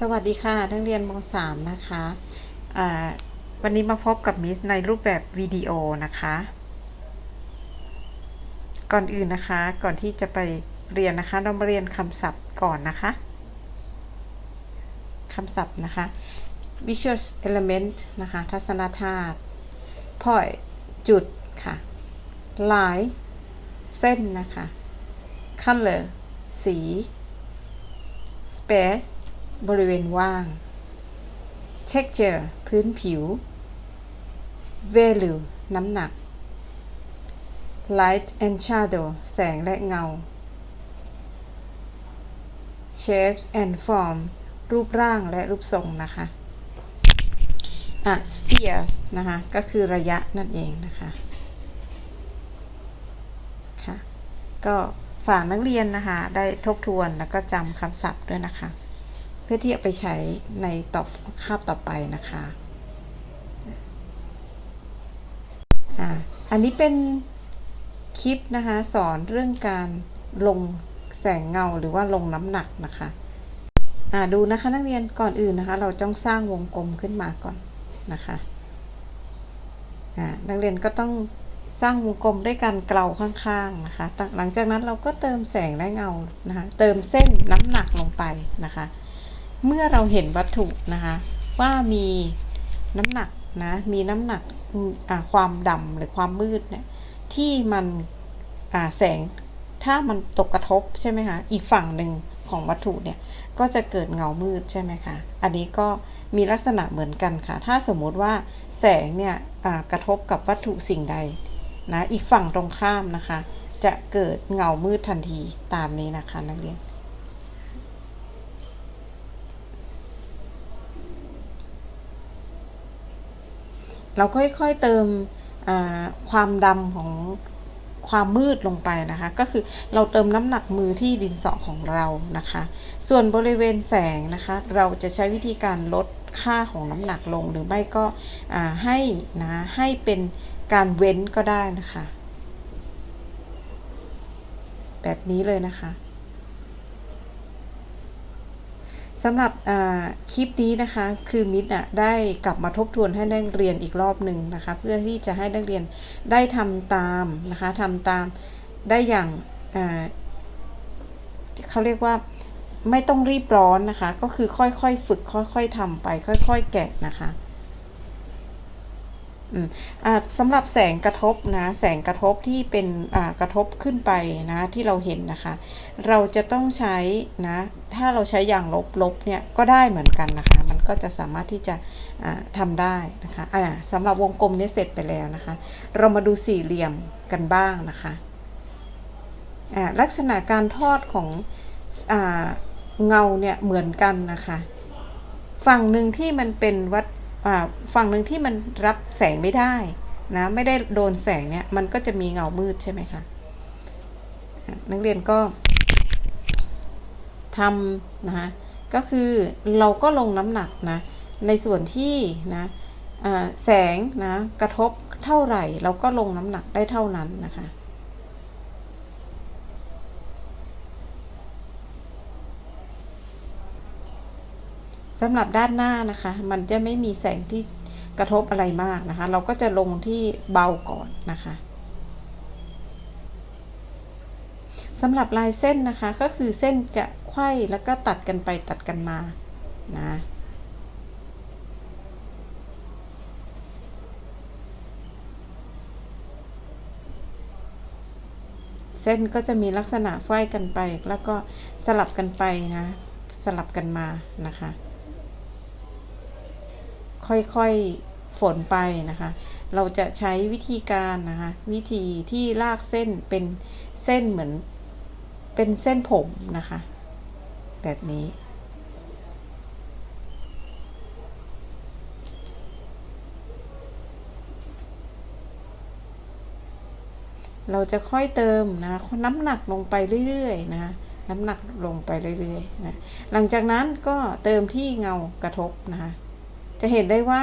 สวัสดีค่ะนักเรียนม .3 นะคะวันนี้มาพบกับมิสในรูปแบบวิดีโอนะคะ ก่อนอื่นนะคะ ก่อนที่จะไปเรียนนะคะ เรามาเรียนคำศัพท์ก่อนนะคะคำศัพท์นะคะ visual element นะคะ ทัศนธาตุ point จุดค่ะ line เส้นนะคะ color สี space บริเวณว่าง texture พื้นผิว value น้ำหนัก light and shadow แสงและเงา shape and form รูปร่างและรูปทรงนะคะอะ spheres นะคะ ก็คือระยะนั่นเองนะคะค่ะก็ฝากนักเรียนนะคะ ได้ทบทวนแล้วก็จำคำศัพท์ด้วยนะคะ เพื่อที่จะไปใช้ในตอบคาบต่อไปนะคะอ่าอันนี้เป็นคลิปนะคะสอนเรื่องการลงแสงเงาหรือว่าลงน้ำหนักนะคะอ่าดูนะคะนักเรียนก่อนอื่นนะคะ เราต้องสร้างวงกลมขึ้นมาก่อนนะคะอ่านักเรียนก็ต้องสร้างวงกลมด้วยการเกลาข้างๆนะคะ หลังจากนั้นเราก็เติมแสงและเงานะคะ เติมเส้นน้ำหนักลงไปนะคะ เมื่อเราเห็นวัตถุนะคะ ว่ามีน้ำหนักนะมีน้ำหนักความดำหรือความมืดเนี่ยที่มันแสงถ้ามันตกกระทบใช่ไหมคะอีกฝั่งหนึ่งของวัตถุเนี่ยก็จะเกิดเงามืดใช่ไหมคะอันนี้ก็มีลักษณะเหมือนกันค่ะ ถ้าสมมุติว่าแสงเนี่ยกระทบกับวัตถุสิ่งใดนะอีกฝั่งตรงข้ามนะคะ จะเกิดเงามืดทันทีตามนี้นะคะนักเรียน เราค่อยๆเติมความดำของความมืดลงไปนะคะ ก็คือเราเติมน้ำหนักมือที่ดินสอของเรานะคะ ส่วนบริเวณแสงนะคะ เราจะใช้วิธีการลดค่าของน้ำหนักลงหรือไม่ก็ให้นะให้เป็นการเว้นก็ได้นะคะ แบบนี้เลยนะคะ สำหรับคลิปนี้นะคะคือมิตรอะได้กลับมาทบทวนให้นักเรียนอีกรอบหนึ่งนะคะ เพื่อที่จะให้นักเรียนได้ทำตามนะคะทำตามได้อย่างเขาเรียกว่าไม่ต้องรีบร้อนนะคะ ก็คือค่อยๆ ฝึกค่อย ๆทำไป ค่อย ๆ แกะนะคะ สำหรับแสงกระทบนะแสงกระทบที่เป็นกระทบขึ้นไปนะที่เราเห็นนะคะ เราจะต้องใช้นะถ้าเราใช้อย่างลบลบเนี่ยก็ได้เหมือนกันนะคะ มันก็จะสามารถที่จะทำได้นะคะะสำหรับวงกลมนี้เสร็จไปแล้วนะคะ เรามาดูสี่เหลี่ยมกันบ้างนะคะลักษณะการทอดของอเงาเนี่ยเหมือนกันนะคะ ฝั่งหนึ่งที่มันเป็นวัด ฝั่งหนึ่งที่มันรับแสงไม่ได้นะไม่ได้โดนแสงเนี่ยมันก็จะมีเงามืดใช่ไหมคะนักเรียนก็ทำนะคะก็คือเราก็ลงน้ำหนักนะในส่วนที่นะแสงนะกระทบเท่าไหร่ เราก็ลงน้ำหนักได้เท่านั้นนะคะ สำหรับด้านหน้านะคะ มันจะไม่มีแสงที่กระทบอะไรมากนะคะ เราก็จะลงที่เบาก่อนนะคะสำหรับลายเส้นนะคะก็คือเส้นจะไขว้แล้วก็ตัดกันไปตัดกันมานะเส้นก็จะมีลักษณะไขว้กันไป แล้วก็สลับกันไปนะ สลับกันมานะคะ ค่อยๆฝนไปนะคะ เราจะใช้วิธีการนะคะ วิธีที่ลากเส้นเป็นเส้นเหมือนเป็นเส้นผมนะคะ แบบนี้เราจะค่อยเติมนะน้ำหนักลงไปเรื่อยๆนะน้ำหนักลงไปเรื่อยๆนะหลังจากนั้นก็เติมที่เงากระทบนะคะ จะเห็นได้ว่า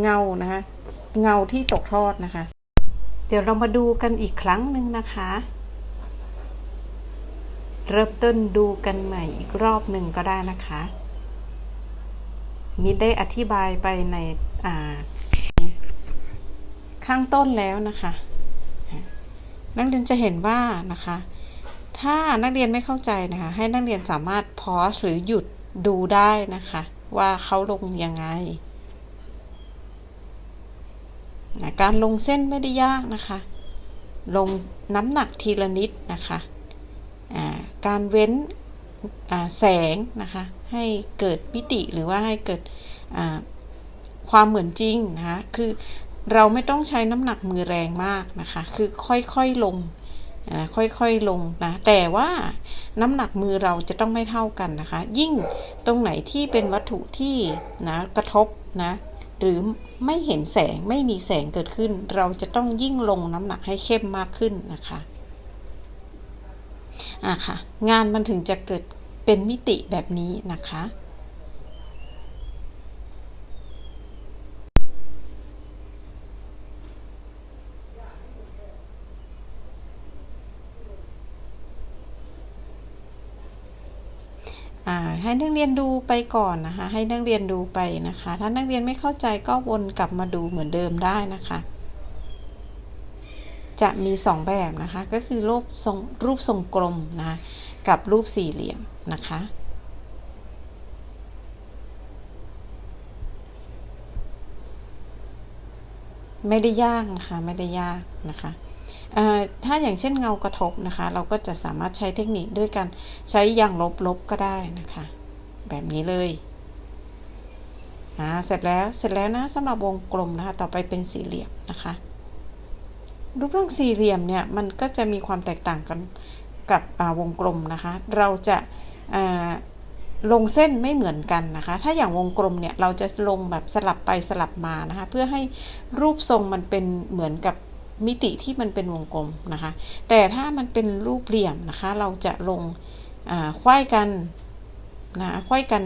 เงานะคะ เงาที่ตกทอดนะคะ เดี๋ยวเรามาดูกันอีกครั้งหนึ่งนะคะ เริ่มต้นดูกันใหม่อีกรอบหนึ่งก็ได้นะคะมิได้อธิบายไปในอ่าข้างต้นแล้วนะคะ นักเรียนจะเห็นว่านะคะ ถ้านักเรียนไม่เข้าใจนะคะ ให้นักเรียนสามารถพอสหรือหยุดดูได้นะคะ ว่าเขาลงยังไงนะการลงเส้นไม่ได้ยากนะคะ ลงน้ำหนักทีละนิดนะคะการเว้นแสงนะคะ ให้เกิดมิติหรือว่าให้เกิดความเหมือนจริงนะคะ คือเราไม่ต้องใช้น้ำหนักมือแรงมากนะคะ คือค่อยๆลง ค่อยๆลงนะแต่ว่าน้ำหนักมือเราจะต้องไม่เท่ากันนะคะ ยิ่งตรงไหนที่เป็นวัตถุที่นะกระทบนะหรือไม่เห็นแสงไม่มีแสงเกิดขึ้น เราจะต้องยิ่งลงน้ำหนักให้เข้มมากขึ้นนะคะอะค่ะ งานมันถึงจะเกิดเป็นมิติแบบนี้นะคะ ให้นักเรียนดูไปก่อนนะคะ ให้นักเรียนดูไปนะคะ ถ้านักเรียนไม่เข้าใจก็วนกลับมาดูเหมือนเดิมได้นะคะ จะมีสองแบบนะคะ ก็คือรูปทรงรูปทรงกลมนะะกับรูปสี่เหลี่ยมนะคะไม่ได้ยากนะคะ ไม่ได้ยากนะคะ ถ้าอย่างเช่นเงากระทบนะคะ เราก็จะสามารถใช้เทคนิคด้วยการใช้ยางลบๆก็ได้นะคะ แบบนี้เลยนะเสร็จแล้วเสร็จแล้วนะสำหรับวงกลมนะคะ ต่อไปเป็นสี่เหลี่ยมนะคะ รูปร่างสี่เหลี่ยมเนี่ยมันก็จะมีความแตกต่างกันกับวงกลมนะคะ เราจะลงเส้นไม่เหมือนกันนะคะ ถ้าอย่างวงกลมเนี่ยเราจะลงแบบสลับไปสลับมานะคะ เพื่อให้รูปทรงมันเป็นเหมือนกับ มิติที่มันเป็นวงกลมนะคะ แต่ถ้ามันเป็นรูปเหลี่ยมนะคะ เราจะลงควายกันนะควายกัน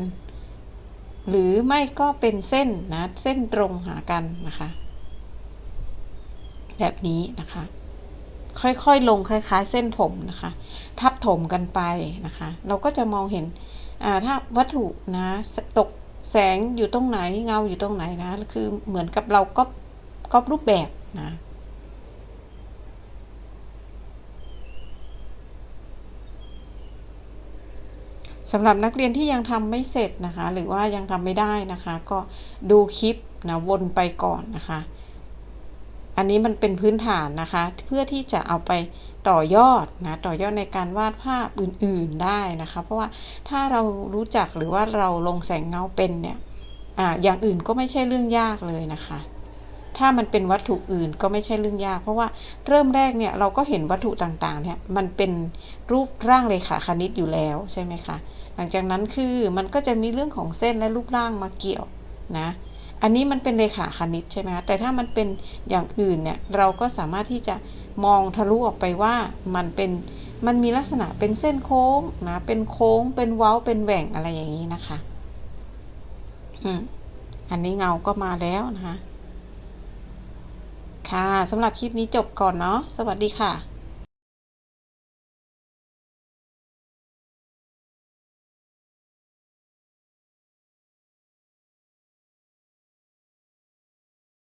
หรือไม่ก็เป็นเส้นนะ เส้นตรงหากันนะคะ แบบนี้นะคะ ค่อยๆลงคล้าย ๆ เส้นผมนะคะ ทับถมกันไปนะคะ เราก็จะมองเห็นถ้าวัตถุนะตกแสงอยู่ตรงไหนเงาอยู่ตรงไหนนะ คือเหมือนกับเราก็ก๊อปรูปแบบนะ สำหรับนักเรียนที่ยังทำไม่เสร็จนะคะ หรือว่ายังทำไม่ได้นะคะ ก็ดูคลิปนะวนไปก่อนนะคะ อันนี้มันเป็นพื้นฐานนะคะ เพื่อที่จะเอาไปต่อยอดนะต่อยอดในการวาดภาพอื่นๆได้นะคะ เพราะว่าถ้าเรารู้จักหรือว่าเราลงแสงเงาเป็นเนี่ยอ่าอย่างอื่นก็ไม่ใช่เรื่องยากเลยนะคะ ถ้ามันเป็นวัตถุอื่นก็ไม่ใช่เรื่องยาก เพราะว่าเริ่มแรกเนี่ยเราก็เห็นวัตถุต่างๆเนี่ยมันเป็นรูปร่างเลขาคณิตอยู่แล้วใช่ไหมคะ หลังจากนั้นคือมันก็จะมีเรื่องของเส้นและรูปร่างมาเกี่ยวนะ อันนี้มันเป็นเลขาคณิตใช่ไหมคะแต่ถ้ามันเป็นอย่างอื่นเนี่ยเราก็สามารถที่จะมองทะลุออกไปว่ามันเป็นมันมีลักษณะเป็นเส้นโค้งนะเป็นโค้งเป็นเว้าเป็นแหว่งอะไรอย่างนี้นะคะ อืมอันนี้เงาก็มาแล้วนะคะ ค่ะสำหรับคลิปนี้จบก่อนเนาะสวัสดีค่ะ